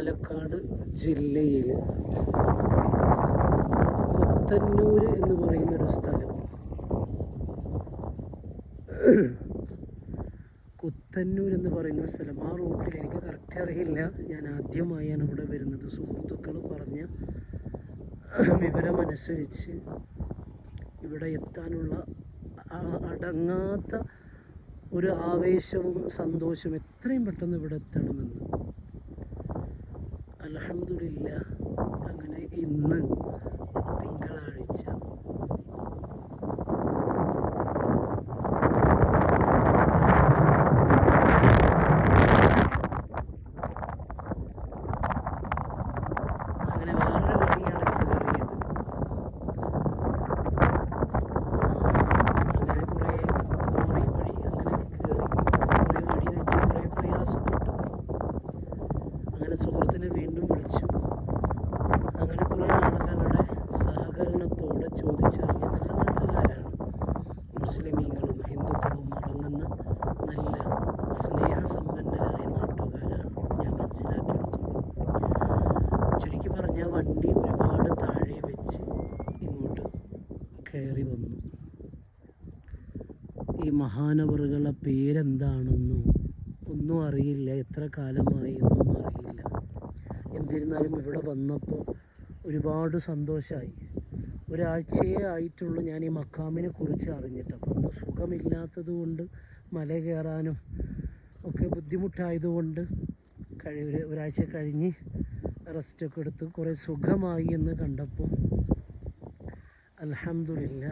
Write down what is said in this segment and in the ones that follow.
പാലക്കാട് ജില്ലയിൽ പുത്തന്നൂർ എന്ന് പറയുന്ന ഒരു സ്ഥലം. കുത്തന്നൂർ എന്ന് പറയുന്ന സ്ഥലം. ആ റൂട്ടിൽ എനിക്ക് കറക്റ്റ് അറിയില്ല. ഞാൻ ആദ്യമായാണ് ഇവിടെ വരുന്നത്. സുഹൃത്തുക്കൾ പറഞ്ഞ വിവരമനുസരിച്ച് ഇവിടെ എത്താനുള്ള അടങ്ങാത്ത ഒരു ആവേശവും സന്തോഷവും എത്രയും പെട്ടെന്ന് ഇവിടെ എത്തണമെന്ന്. അലഹമില്ല അങ്ങനെ ഇന്ന് തിങ്കളാഴ്ച അങ്ങനെ വേറൊരു വഴിയാണ് കയറിയത് അങ്ങനെ കുറേ കോറി വഴി അങ്ങനെയൊക്കെ കയറി കുറേ വഴി തെറ്റി കുറേ പ്രയാസപ്പെട്ടു അങ്ങനെ സുഹൃത്തിനെ വീണ്ടും വിളിച്ചു അങ്ങനെ കുറേ ആളുകളുടെ സഹകരണത്തോടെ ചോദിച്ചറിഞ്ഞ നല്ല നാട്ടുകാരാണ് മുസ്ലിമീങ്ങളും ഹിന്ദുക്കളും അടങ്ങുന്ന നല്ല സ്നേഹസമ്പന്നരായ നാട്ടുകാരാണ് ഞാൻ മനസ്സിലാക്കിയെടുത്തോളൂ ചുരുക്കി പറഞ്ഞാൽ വണ്ടി ഒരുപാട് താഴെ വെച്ച് ഇങ്ങോട്ട് കയറി വന്നു ഈ മഹാനവറുകളുടെ പേരെന്താണെന്നോ ഒന്നും അറിയില്ല. എത്ര കാലമായി ഒന്നും അറിയില്ല. എന്നിരുന്നാലും ഇവിടെ വന്നപ്പോൾ ഒരുപാട് സന്തോഷമായി ഒരാഴ്ചയേ ആയിട്ടുള്ളൂ ഞാൻ ഈ മക്കാമിനെ കുറിച്ച് അറിഞ്ഞിട്ട്. അപ്പോൾ അന്ന് സുഖമില്ലാത്തത് കൊണ്ട് മല കയറാനും ഒക്കെ ബുദ്ധിമുട്ടായതുകൊണ്ട് കഴി ഒരു- ഒരാഴ്ച കഴിഞ്ഞ് റെസ്റ്റൊക്കെ എടുത്ത് കുറേ സുഖമായി എന്ന് കണ്ടപ്പോൾ അലഹമില്ല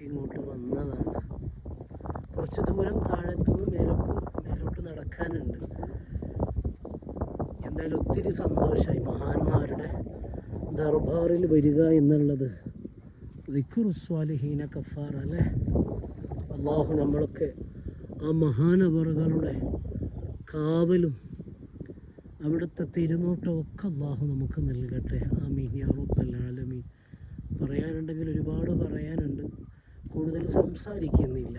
ഇങ്ങോട്ട് വന്നതാണ്. കുറച്ച് ദൂരം താഴത്തുനിന്ന് മേലോട്ട് മേലോട്ട് നടക്കാനുണ്ട്. എന്തായാലും ഒത്തിരി സന്തോഷമായി മഹാന്മാരുടെ ദർബാറിൽ വരിക എന്നുള്ളത്. ദിക്കുറുസ്വാലിഹീന കഫാർ അല്ലേ? അള്ളാഹു നമ്മളൊക്കെ ആ മഹാനവറുകളുടെ കാവലും അവിടുത്തെ തിരുനോട്ടവും ഒക്കെ അള്ളാഹു നമുക്ക് നൽകട്ടെ. ആ ആലമീൻ. പറയാനുണ്ടെങ്കിൽ ഒരുപാട് പറയാനുണ്ട്. കൂടുതൽ സംസാരിക്കുന്നില്ല.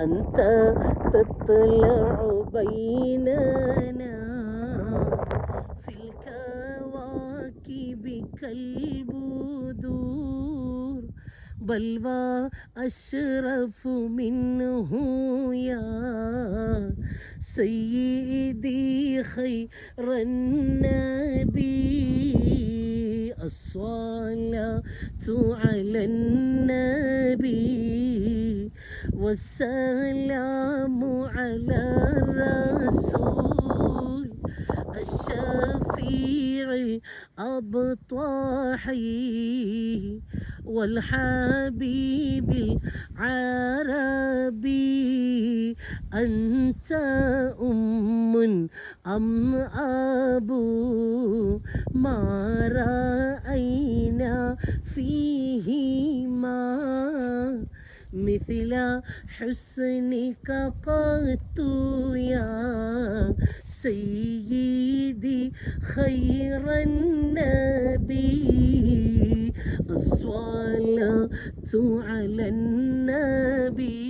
أنت تطلع بيننا في الكواكب كالبدور. بل وأشرف منه يا سيدي خير النبي. الصلاة على النبي. والسلام على الرسول الشفيع الأبطاحي والحبيب العربي أنت أم أم أبو؟ ما رأينا فيهما؟ مثل حسنك قط يا سيدي خير النبي. الصلاة على النبي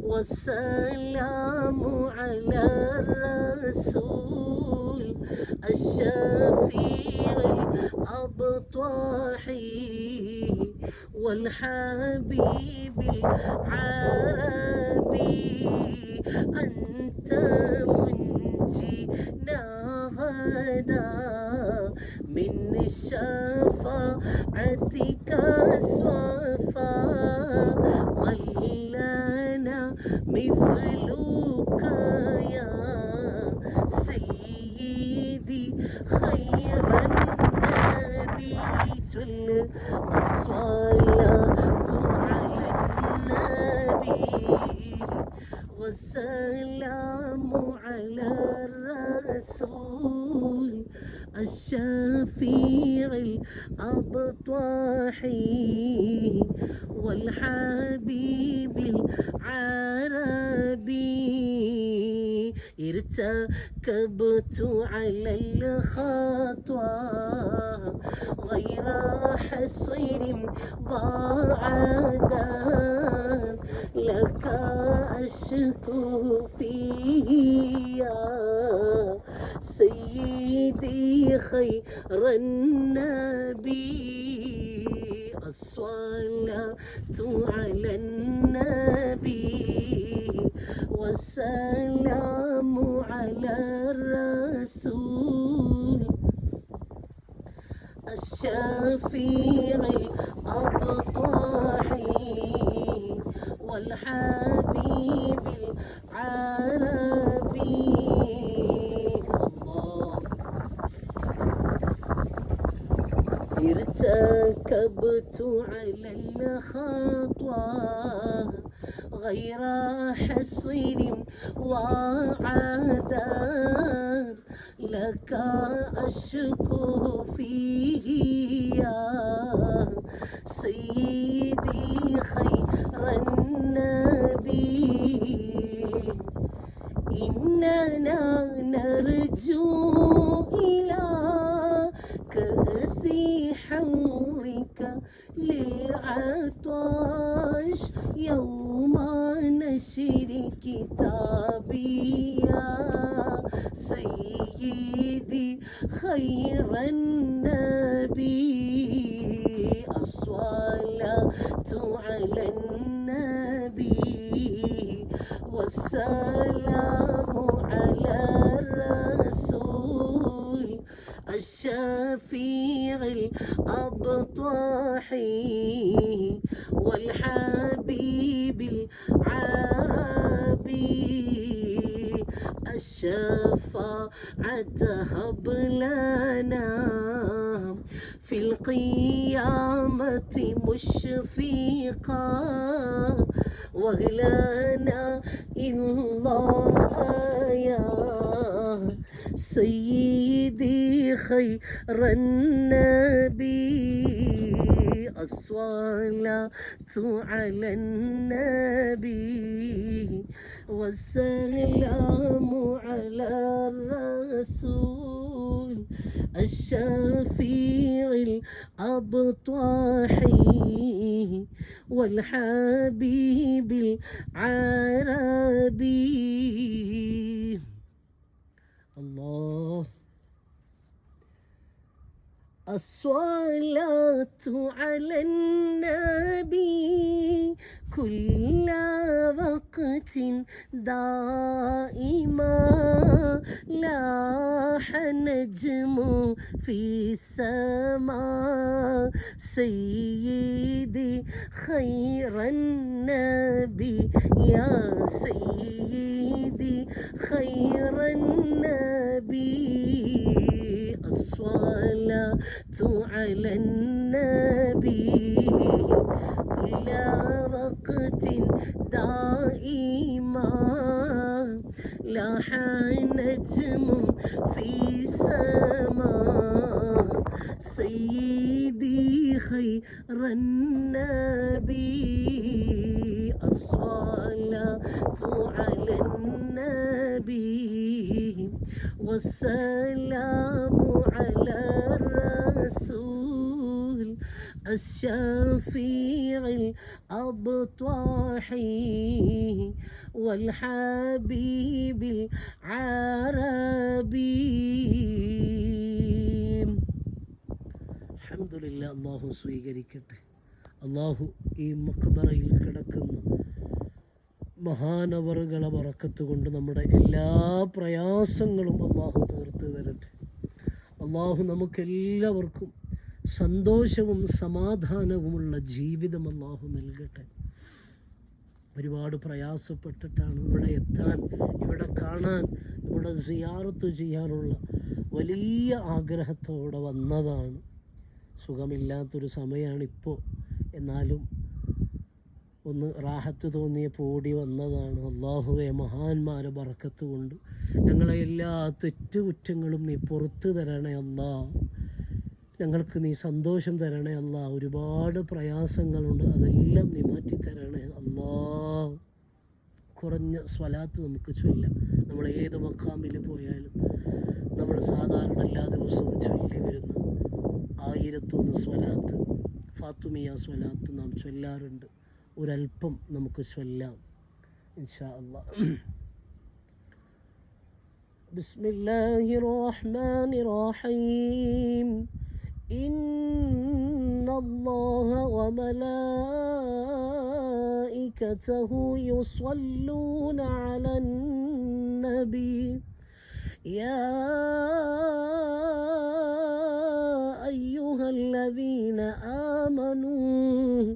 والسلام على الرسول. الشفيع الأبطاحي والحبيب العربي أنت منجينا غدا من شفاعتك صفا لنا مثلك يا سيدي خير النبي جل الصلاة على النبي والسلام على الرسول الشفيع الأبطاحي. والحبيب العربي ارتكبت على الخطوة غير حصير بعدا. لك أشكو فيه يا سيدي خير النبي. الصلاة على النبي. والسلام على الرسول. الشفيع الأبطاحي والحبيب العربي. ارتكبت على الخطوة غير حصير وعداد لك أشكو فيه يا سيدي خير النبي. إننا نرجو للعطاش يوم نشر كتابي يا سيدي خير الناس. الله يا سيدي خير النبي الصلاة على النبي والسلام على الرسول الشفيع الأبطاحي والحبيب العربي. الله الصلاة على النبي كل وقت دائما. لاح نجم في السماء. سيدي خير النبي. يا سيدي خير النبي. الصلاة على النبي كل وقت دائما. لاح نجم في السماء. سيدي خير النبي. الصلاة على النبي. والسلام على الرسول الشفيع الأبطاح والحبيب العربي അൽഹംദുലില്ലാ അള്ളാഹു സ്വീകരിക്കട്ടെ അള്ളാഹു ഈ മക്ബറയിൽ കിടക്കുന്ന മഹാനവറുകളെ വറക്കത്ത് കൊണ്ട് നമ്മുടെ എല്ലാ പ്രയാസങ്ങളും അള്ളാഹു തീർത്ത് തരട്ടെ. അള്ളാഹു നമുക്കെല്ലാവർക്കും സന്തോഷവും സമാധാനവുമുള്ള ജീവിതം അള്ളാഹു നൽകട്ടെ. ഒരുപാട് പ്രയാസപ്പെട്ടിട്ടാണ് ഇവിടെ എത്താൻ ഇവിടെ കാണാൻ ഇവിടെ സിയാറത്ത് ചെയ്യാനുള്ള വലിയ ആഗ്രഹത്തോടെ വന്നതാണ്. സുഖമില്ലാത്തൊരു സമയമാണിപ്പോൾ. എന്നാലും ഒന്ന് റാഹത്ത് തോന്നിയപ്പോൾ ഓടി വന്നതാണ്. അള്ളാഹുവെ മഹാന്മാരെ ബറക്കത്ത് കൊണ്ട് ഞങ്ങളെ എല്ലാ തെറ്റുകുറ്റങ്ങളും നീ പുറത്തു തരണേ അല്ലാ. ഞങ്ങൾക്ക് നീ സന്തോഷം തരണേ അല്ല. ഒരുപാട് പ്രയാസങ്ങളുണ്ട് അതെല്ലാം നീ മാറ്റി തരണേ അല്ലാ. കുറഞ്ഞ സ്വലാത്ത് നമുക്ക് ചൊല്ലാം. നമ്മൾ ഏത് മക്കാമിൽ പോയാലും നമ്മൾ സാധാരണ എല്ലാ ദിവസവും ചൊല്ലി വരുന്ന ആയിരത്തൊന്ന് സ്വലാത്ത് ഫാത്തുമിയ സ്വലാത്ത് നാം ചൊല്ലാറുണ്ട്. ഒരല്പം നമുക്ക് ചൊല്ലാം ഇൻഷാ അല്ലാ بسم الله الرحمن الرحيم إن الله وملائكته يصلون على النبي يا أيها الذين آمنوا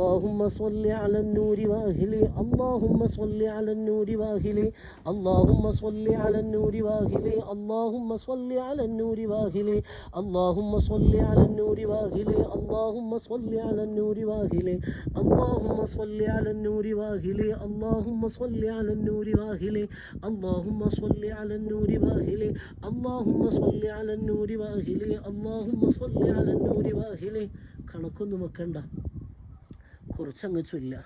اللهم صل على النور واهله اللهم صل على النور واهله اللهم صل على النور واهله اللهم صل على النور واهله اللهم صل على النور واهله اللهم صل على النور واهله اللهم صل على النور واهله اللهم صل على النور واهله اللهم صل على النور واهله اللهم صل على النور واهله اللهم صل على النور واهله കണക്കൊന്നും വെക്കണ്ട 后头整个处理了。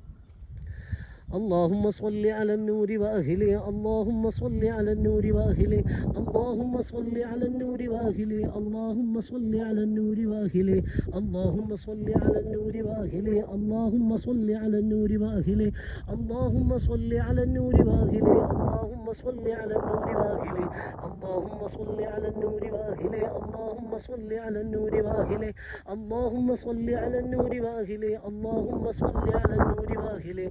اللهم صل على النور واهله اللهم صل على النور واهله اللهم صل على النور واهله اللهم صل على النور واهله اللهم صل على النور واهله اللهم صل على النور واهله اللهم صل على النور واهله اللهم صل على النور واهله اللهم صل على النور واهله اللهم صل على النور واهله اللهم صل على النور واهله اللهم صل على النور واهله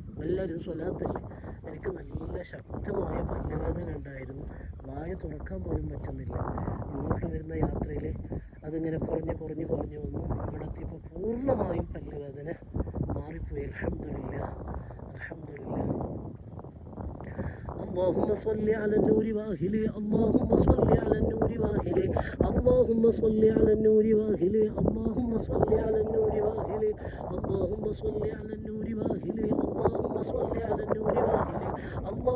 എല്ലാവരും സ്വലാത്തല്ലേ എനിക്ക് നല്ല ശക്തമായ പല്ലുവേദന ഉണ്ടായിരുന്നു വായ തുറക്കാൻ പോലും പറ്റുന്നില്ല ഇങ്ങോട്ട് വരുന്ന യാത്രയിൽ അതിങ്ങനെ കുറഞ്ഞ് കുറഞ്ഞ് കുറഞ്ഞ് വന്നു ഇവിടെ എത്തിയപ്പോൾ പൂർണ്ണമായും പല്ലുവേദന മാറിപ്പോയി അലഹമില്ല അലഹമില്ല اللهم صل على النور واهله اللهم صل على النور واهله اللهم صل على النور واهله اللهم صل على النور واهله اللهم صل على النور واهله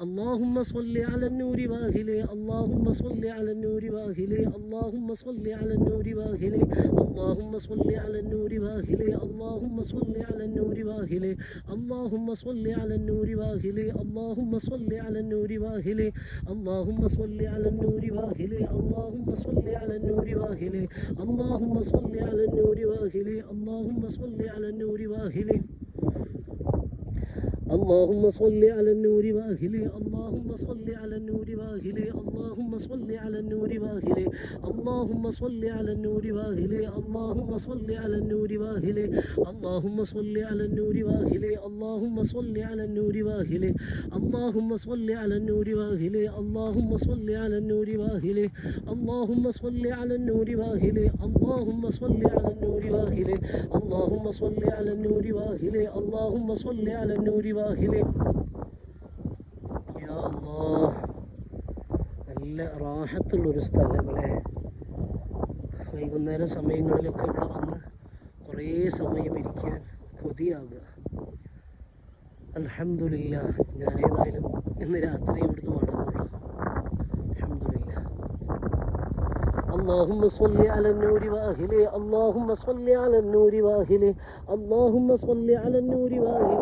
اللهم صل على النور واهله اللهم صل على النور واهله اللهم صل على النور واهله اللهم صل على النور واهله اللهم صل على النور واهله اللهم صل على النور واهله اللهم صل على النور واهله اللهم صل على النور واهله اللهم صل على النور واهله اللهم صل على النور واهله اللهم صل على النور واهله اللهم صل على النور واهله اللهم صل على النور واهله اللهم صل على النور واهله اللهم صل على النور واهله اللهم صل على النور واهله اللهم صل على النور واهله اللهم صل على النور واهله اللهم صل على النور واهله اللهم صل على النور واهله اللهم صل على النور واهله اللهم صل على النور واهله اللهم صل على النور واهله اللهم صل على النور واهله اللهم صل على النور വാഹിലെ യാ അല്ലാഹ്. നല്ല റാഹത്തുള്ളൊരു സ്ഥലങ്ങളെ വൈകുന്നേര സമയങ്ങളിലൊക്കെ ഇവിടെ വന്ന് കുറേ സമയം ഇരിക്കാൻ കൊതിയാകുക അൽഹംദുലില്ല ഞാനേതായാലും ഇന്ന് രാത്രി ഇവിടുന്ന് മടങ്ങുള്ളൂ അൽഹംദുലില്ല اللهم صل على النور واهله اللهم صل على النور واهله اللهم صل على النور واهله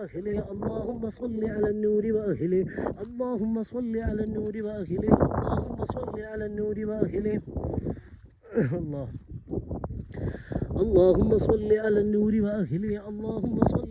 وأهله. اللهم صل على النور وأهله. اللهم صل على النور وأهله. اللهم صل على النور وأهله. الله. اللهم صل على النور وأهله. اللهم صل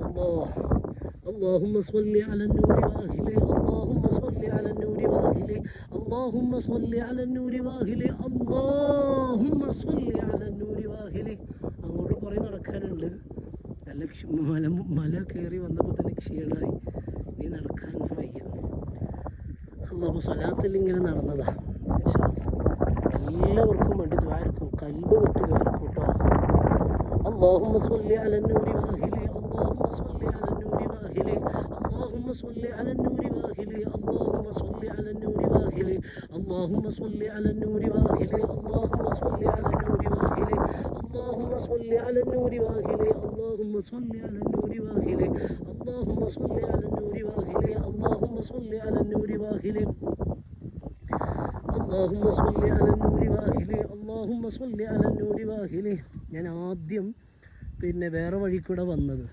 الله اللهم صل على النور واهله اللهم صل على النور واهله اللهم صل على النور വാഹിലെ اللهم صل على النور വാഹിലെ അങ്ങോട്ട് കുറേ നടക്കാനുണ്ട് നല്ല ക്ഷ- മല മല കയറി വന്നപ്പോൾ തന്നെ ക്ഷീണമായി ഇനി നടക്കാൻ വയ്യ അള്ളാഹ് സ്വലാത്തിൽ ഇങ്ങനെ നടന്നതാ ഇൻഷാ അല്ലാ. എല്ലാവർക്കും വേണ്ടി ദ്വാരക്കും കൽബ് വിട്ട് ദ്വാരക്കും കേട്ടോ اللهم صل على النور واهله اللهم صل على النور واهله اللهم صل على النور واهله اللهم صل على النور واهله اللهم صل على النور واهله اللهم صل على النور واهله اللهم صل على النور واهله اللهم صل على النور واهله اللهم صل على النور واهله اللهم صل على النور واهله اللهم صل على النور واهله اللهم صل على النور واهله ഞാൻ ആദ്യം പിന്നെ വേറെ വഴി കൂടെ വന്നത്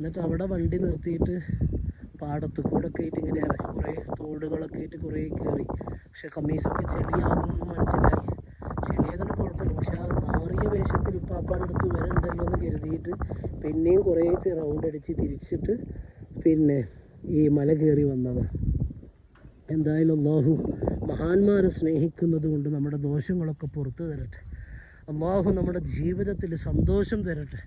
എന്നിട്ട് അവിടെ വണ്ടി നിർത്തിയിട്ട് പാടത്ത് കൂടെ ഇങ്ങനെ ഇറങ്ങി. കുറേ തോടുകളൊക്കെ ആയിട്ട് കുറേ കയറി. പക്ഷെ കമ്മീസൊക്കെ ചെളിയാകുമെന്ന് മനസ്സിലായി. ചെളിയായതുകൊണ്ട് കുഴപ്പമില്ല. പക്ഷെ ആ നാറിയ വേഷത്തിൽ ഉപ്പാപ്പാടെ അടുത്ത് വരണ്ടല്ലോ എന്ന് കരുതിയിട്ട് പിന്നെയും കുറേ റൗണ്ട് അടിച്ച് തിരിച്ചിട്ട് പിന്നെ ഈ മല കയറി വന്നത്. എന്തായാലും അള്ളാഹു മഹാന്മാരെ സ്നേഹിക്കുന്നത് കൊണ്ട് നമ്മുടെ ദോഷങ്ങളൊക്കെ പുറത്തു തരട്ടെ. അള്ളാഹു നമ്മുടെ ജീവിതത്തിൽ സന്തോഷം തരട്ടെ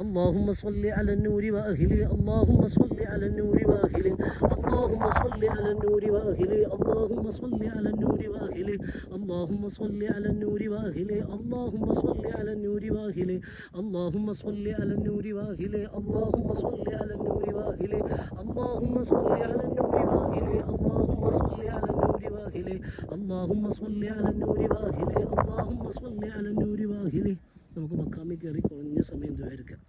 അള്ളാഹുമ്മ സ്വല്ലി അലന്നൂരി വാഹിലി അള്ളാഹുമ്മ സ്വല്ലി അലന്നൂരി വാഹിലി അള്ളാഹുമ്മ സ്വല്ലി അലന്നൂരി വാഹിലി അള്ളാഹുമ്മ സ്വല്ലി അലന്നൂരി വാഹിലി അള്ളാഹുമ്മ സ്വല്ലി അലന്നൂരി വാഹിലി അള്ളാഹുമ്മ സ്വല്ലി അലന്നൂരി വാഹിലി അള്ളാഹുമ്മ സ്വല്ലി അലന്നൂരി വാഹിലി അള്ളാഹുമ്മ സ്വല്ലി അലന്നൂരി വാഹിലി അള്ളാഹുമ്മ സ്വല്ലി അലന്നൂരി വാഹിലി അള്ളാഹുമ്മ സ്വല്ലി അലന്നൂരി واهله اللهم صل على النور واهله اللهم صل على النور വാഹിലി അല്ലാഹുമ്മ സ്വല്ലി അല നൂരി വാഹിലി അല്ലാഹുമ്മ സ്വല്ലി അല നൂരി വാഹിലി നമുക്ക് മക്കാമി കയറി കുറഞ്ഞ സമയം ദ്വാരിക്കാം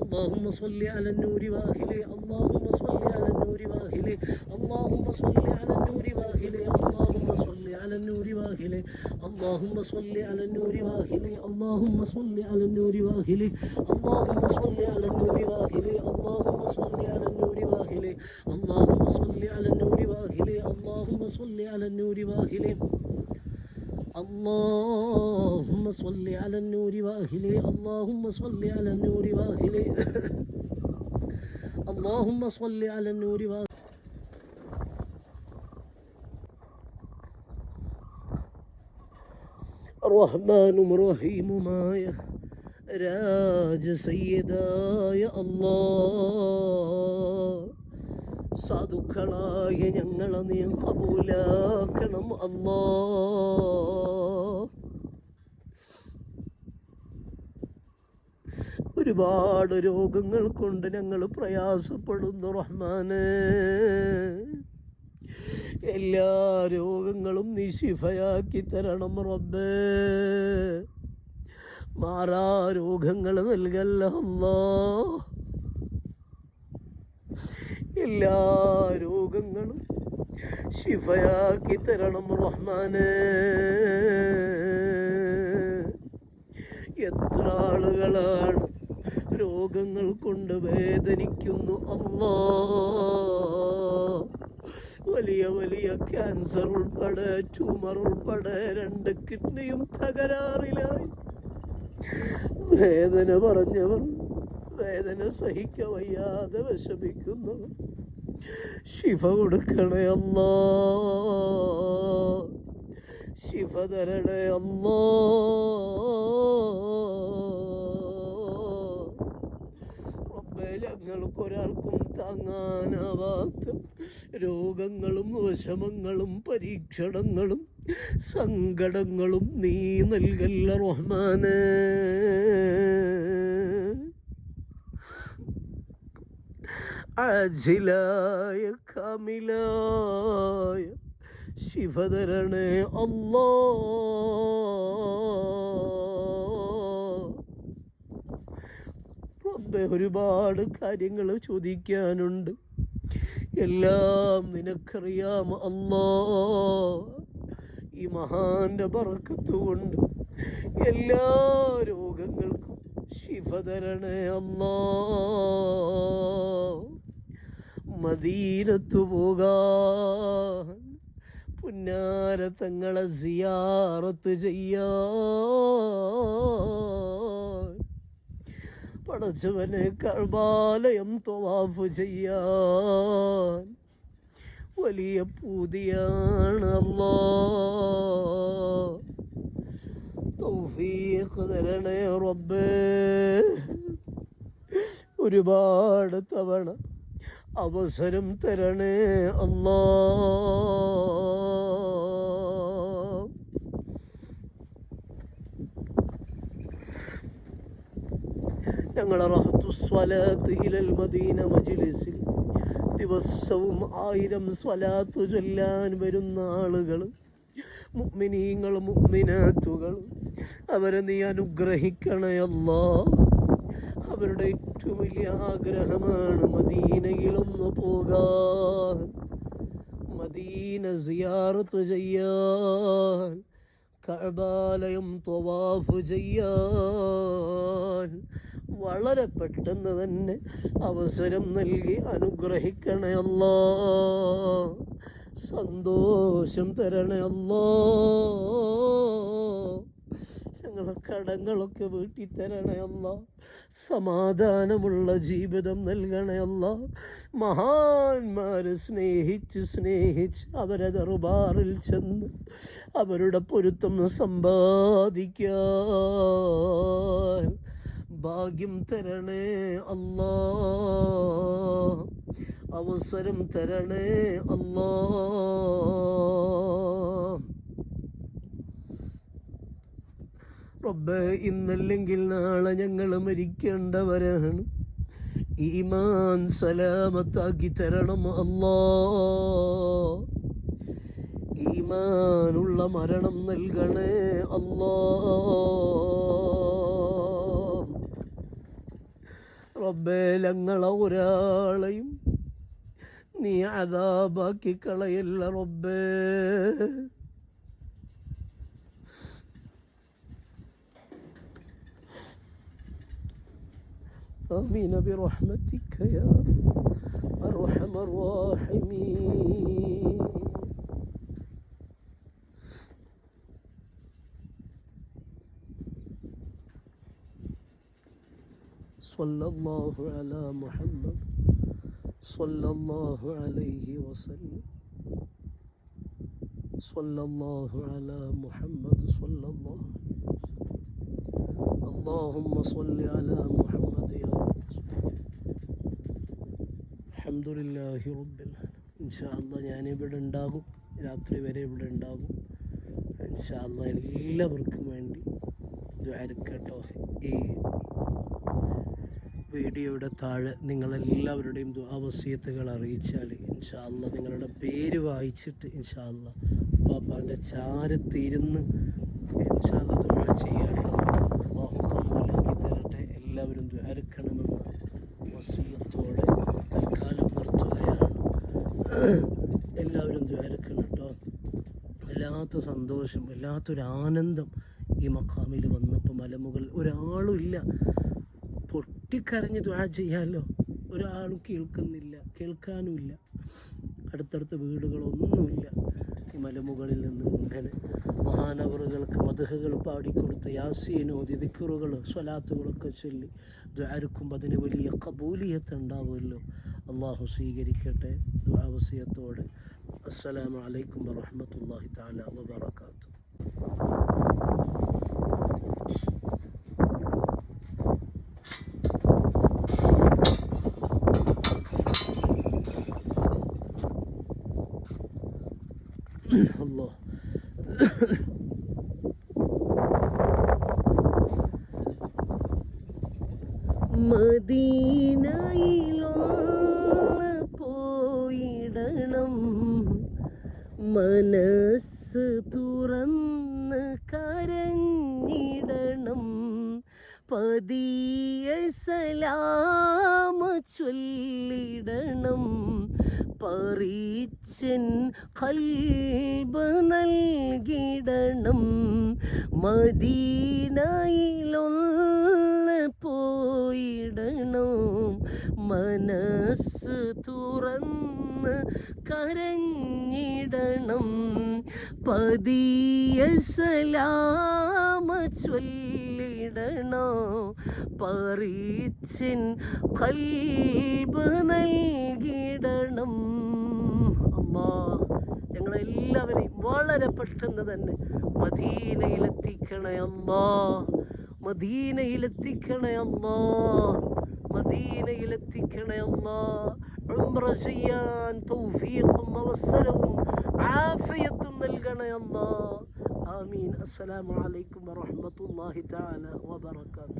اللهم صل على النور واهله اللهم صل على النور واهله اللهم صل على النور واهله اللهم صل على النور واهله اللهم صل على النور واهله اللهم صل على النور واهله اللهم صل على النور واهله اللهم صل على صل على النور وأهله. اللهم صل على النور وأهله. اللهم صل على النور وأهله. اللهم صل على النور وأهله. رحمن رحيم مايا راج سيدا يا الله. സാധുക്കളായ ഞങ്ങളെ നീ കബൂലാക്കണം അല്ലോ. ഒരുപാട് രോഗങ്ങൾ കൊണ്ട് ഞങ്ങൾ പ്രയാസപ്പെടുന്നു റഹ്മാന്. എല്ലാ രോഗങ്ങളും നീ ശിഫയാക്കി തരണം റബ്ബേ. മാറാ രോഗങ്ങൾ നൽകല്ല അല്ലാ. എല്ലാ രോഗങ്ങളും ശിഫയാക്കി തരണം റഹ്മാന്. എത്ര ആളുകളാണ് രോഗങ്ങൾ കൊണ്ട് വേദനിക്കുന്നു? അല്ലാ. വലിയ വലിയ ക്യാൻസർ ഉൾപ്പെടെ ട്യൂമർ ഉൾപ്പെടെ രണ്ട് കിഡ്നിയും തകരാറിലായി. വേദന പറഞ്ഞവർ വേദന സഹിക്ക വയ്യാതെ വിഷമിക്കുന്നവർ ശിഫ കൊടുക്കണേ അല്ലാ. ശിഫ തരണേ അല്ലാ. റബ്ബേ ഞങ്ങൾക്ക് ഒരാൾക്കും താങ്ങാനാവാത്ത രോഗങ്ങളും വിഷമങ്ങളും പരീക്ഷണങ്ങളും സങ്കടങ്ങളും നീ നൽകല്ല റഹ്മാനേ. അജിലായ കമിലായ ശിവധരണ അല്ലോ. ഒരുപാട് കാര്യങ്ങൾ ചോദിക്കാനുണ്ട്. എല്ലാം നിനക്കറിയാം അല്ലോ. ഈ മഹാന്റെ പറക്കത്തുകൊണ്ട് എല്ലാ രോഗങ്ങൾക്കും ശിവധരണ അല്ലോ. മദീനത്തു പോകാൻ പുന്നാര തങ്ങളെ സിയാറത്ത് ചെയ്യാ. പടച്ചവനെ കഴബാലയം തൊവാഫ് ചെയ്യാൻ വലിയ പൂതിയാണ് തരണേ റബ്ബേ. ഒരുപാട് തവണ അവസരം തരണേ അല്ലാ. ഞങ്ങളെ മദീന മജ്ലിസിൽ ദിവസവും ആയിരം സ്വലാത്തു ചൊല്ലാൻ വരുന്ന ആളുകൾ മുഗ്മിനീങ്ങൾ മുഗ്മിനാത്തുകൾ അവരെ നീ അനുഗ്രഹിക്കണയല്ല അവരുടെ ഏറ്റവും വലിയ ആഗ്രഹമാണ് മദീനയിലൊന്ന് പോകാൻ. മദീന സിയാറത്ത് ചെയ്യാൻ കഴബാലയം തൊവാഫ് ചെയ്യാൻ. വളരെ പെട്ടെന്ന് തന്നെ അവസരം നൽകി അനുഗ്രഹിക്കണേ അല്ലാ. സന്തോഷം തരണേ അല്ലാ. ഞങ്ങളെ കടങ്ങളൊക്കെ വീട്ടിൽ തരണേ സമാധാനമുള്ള ജീവിതം നൽകണേ മഹാന്മാരെ സ്നേഹിച്ച് സ്നേഹിച്ച് അവരെ ദർബാറിൽ ചെന്ന് അവരുടെ പൊരുത്തം സമ്പാദിക്കാൻ ഭാഗ്യം തരണേ അല്ലാ. അവസരം തരണേ അല്ലാ. റബ്ബേ ഇന്നല്ലെങ്കിൽ നാളെ ഞങ്ങൾ മരിക്കേണ്ടവരാണ്. ഈമാൻ സലാമത്താക്കി തരണം അല്ലാ. ഈമാനുള്ള മരണം നൽകണേ അല്ലാ. റബ്ബേ ഞങ്ങളെ ഒരാളെയും നീ അതാബാക്കി കളയല്ല റബ്ബേ. آمين برحمتك يا أرحم الراحمين. صلى الله على محمد صلى الله عليه وسلم. صلى الله على محمد صلى الله اللهم صل على محمد അലഹമുല്ലാഹി റബ്ബിൽ ഇൻഷാല്ല ഞാനിവിടെ ഉണ്ടാകും. രാത്രി വരെ ഇവിടെ ഉണ്ടാകും. ഇൻഷാല്ല എല്ലാവർക്കും വേണ്ടി ദ്വാരക്കട്ടോ. ഈ വീഡിയോയുടെ താഴെ നിങ്ങളെല്ലാവരുടെയും ദ്വാവസ്യത്തുകൾ അറിയിച്ചാൽ ഇൻഷാല്ല നിങ്ങളുടെ പേര് വായിച്ചിട്ട് ഇൻഷാല്ല പാപ്പാന്റെ ചാരത്തിരുന്ന് ഇൻഷാല്ല ദ്വാ ചെയ്യാറുള്ളത് എല്ലാവരും ദ്വാരക്കണം കേട്ടോ. വല്ലാത്ത സന്തോഷം വല്ലാത്തൊരു ആനന്ദം ഈ മക്കാമിൽ വന്നപ്പോൾ മലമുകൾ. ഒരാളും ഇല്ല. പൊട്ടിക്കരഞ്ഞ് ദ്വാ ചെയ്യാമല്ലോ ഒരാളും കേൾക്കുന്നില്ല കേൾക്കാനുമില്ല അടുത്തടുത്ത വീടുകളൊന്നുമില്ല. ഈ മലമുകളിൽ നിന്ന് ഇങ്ങനെ മഹാനവറുകൾക്ക് മധുഹകൾ പാടിക്കൊടുത്ത് യാസീനോ ദിക്കറുകൾ സ്വലാത്തുകളൊക്കെ ചൊല്ലി ദ്വാരക്കുമ്പോൾ അതിന് വലിയ കബൂലിയത്ത് ഉണ്ടാവുമല്ലോ. അള്ളാഹു സ്വീകരിക്കട്ടെ ദുരാവസ്യത്തോട് അസ്സലാമു അലൈക്കും വറഹ്മത്തുള്ളാഹി തആല വബറകാതുഹു. പറിച്ചൻ കൽബ് നൽകിടണം. മദീനയിലൊന്ന് പോയിടണം. മനസ്സ് തുറന്ന് കരഞ്ഞിടണം. പതിയ സലാമ ചൊല്ലിടണോ പറിച്ചിൻ കൽബ് നൽകിടണം അമ്മാ ഞങ്ങളെല്ലാവരെയും വളരെ പെട്ടെന്ന് തന്നെ മദീനയിലെത്തിക്കണേ അമ്മാ മദീനയിലെത്തിക്കണേ അമ്മാ മദീനയിലെത്തിക്കണേ അമ്മാ ഉംറ ചെയ്യാൻ തൗഫീഖും അവസരവും ആഫിയത്തും നൽകണേ അല്ലാ ആമീൻ അസ്സലാമു അലൈക്കും വറഹ്മത്തുള്ളാഹി തആല വബറകാതുഹു